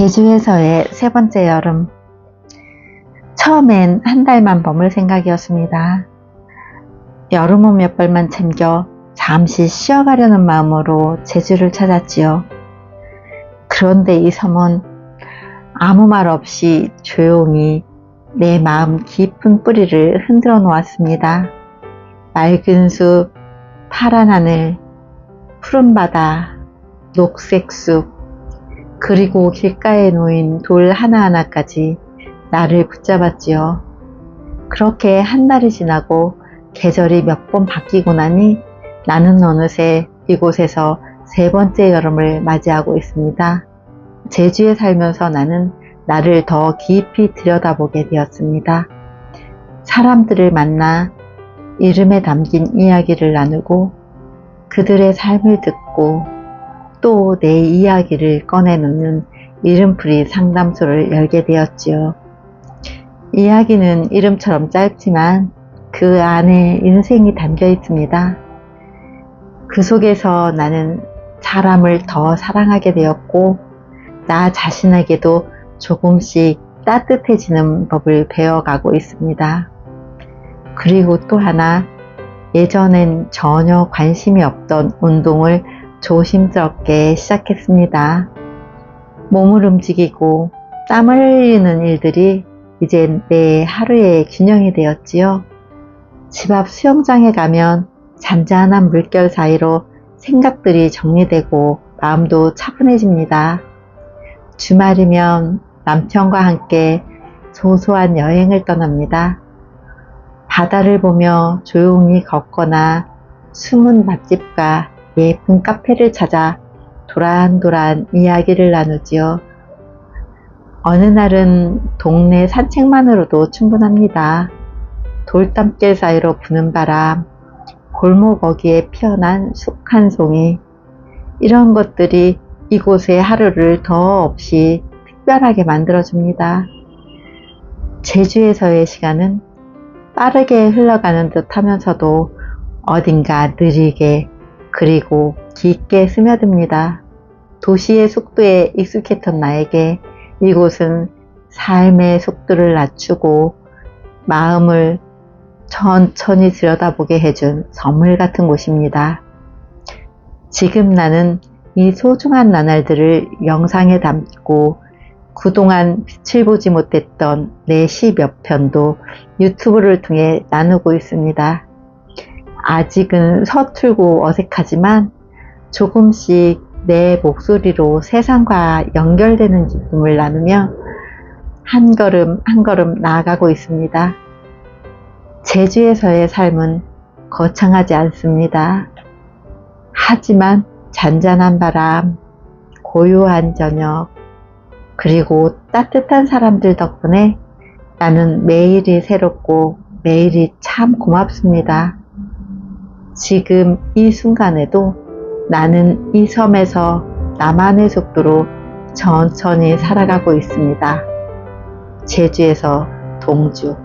제주에서의 세 번째 여름. 처음엔 한 달만 머물 생각이었습니다. 여름 옷 몇 벌만 챙겨 잠시 쉬어가려는 마음으로 제주를 찾았지요. 그런데 이 섬은 아무 말 없이 조용히 내 마음 깊은 뿌리를 흔들어 놓았습니다. 맑은 숲, 파란 하늘, 푸른 바다, 녹색 숲, 그리고 길가에 놓인 돌 하나하나까지 나를 붙잡았지요. 그렇게 한 달이 지나고 계절이 몇 번 바뀌고 나니 나는 어느새 이곳에서 세 번째 여름을 맞이하고 있습니다. 제주에 살면서 나는 나를 더 깊이 들여다보게 되었습니다. 사람들을 만나 이름에 담긴 이야기를 나누고 그들의 삶을 듣고 또 내 이야기를 꺼내놓는 이름풀이 상담소를 열게 되었지요. 이야기는 이름처럼 짧지만 그 안에 인생이 담겨 있습니다. 그 속에서 나는 사람을 더 사랑하게 되었고, 나 자신에게도 조금씩 따뜻해지는 법을 배워가고 있습니다. 그리고 또 하나, 예전엔 전혀 관심이 없던 운동을 조심스럽게 시작했습니다. 몸을 움직이고 땀을 흘리는 일들이 이제 내 하루의 균형이 되었지요. 집 앞 수영장에 가면 잔잔한 물결 사이로 생각들이 정리되고 마음도 차분해집니다. 주말이면 남편과 함께 소소한 여행을 떠납니다. 바다를 보며 조용히 걷거나 숨은 맛집과 예쁜 카페를 찾아 도란도란 이야기를 나누지요. 어느 날은 동네 산책만으로도 충분합니다. 돌담길 사이로 부는 바람, 골목 어귀에 피어난 쑥 한 송이, 이런 것들이 이곳의 하루를 더 없이 특별하게 만들어줍니다. 제주에서의 시간은 빠르게 흘러가는 듯 하면서도 어딘가 느리게 그리고 깊게 스며듭니다. 도시의 속도에 익숙했던 나에게 이곳은 삶의 속도를 낮추고 마음을 천천히 들여다보게 해준 선물 같은 곳입니다. 지금 나는 이 소중한 나날들을 영상에 담고 그동안 빛을 보지 못했던 내 시 몇 편도 유튜브를 통해 나누고 있습니다. 아직은 서툴고 어색하지만 조금씩 내 목소리로 세상과 연결되는 기쁨을 나누며 한 걸음 한 걸음 나아가고 있습니다. 제주에서의 삶은 거창하지 않습니다. 하지만 잔잔한 바람, 고요한 저녁, 그리고 따뜻한 사람들 덕분에 나는 매일이 새롭고 매일이 참 고맙습니다. 지금 이 순간에도 나는 이 섬에서 나만의 속도로 천천히 살아가고 있습니다. 제주에서 동주.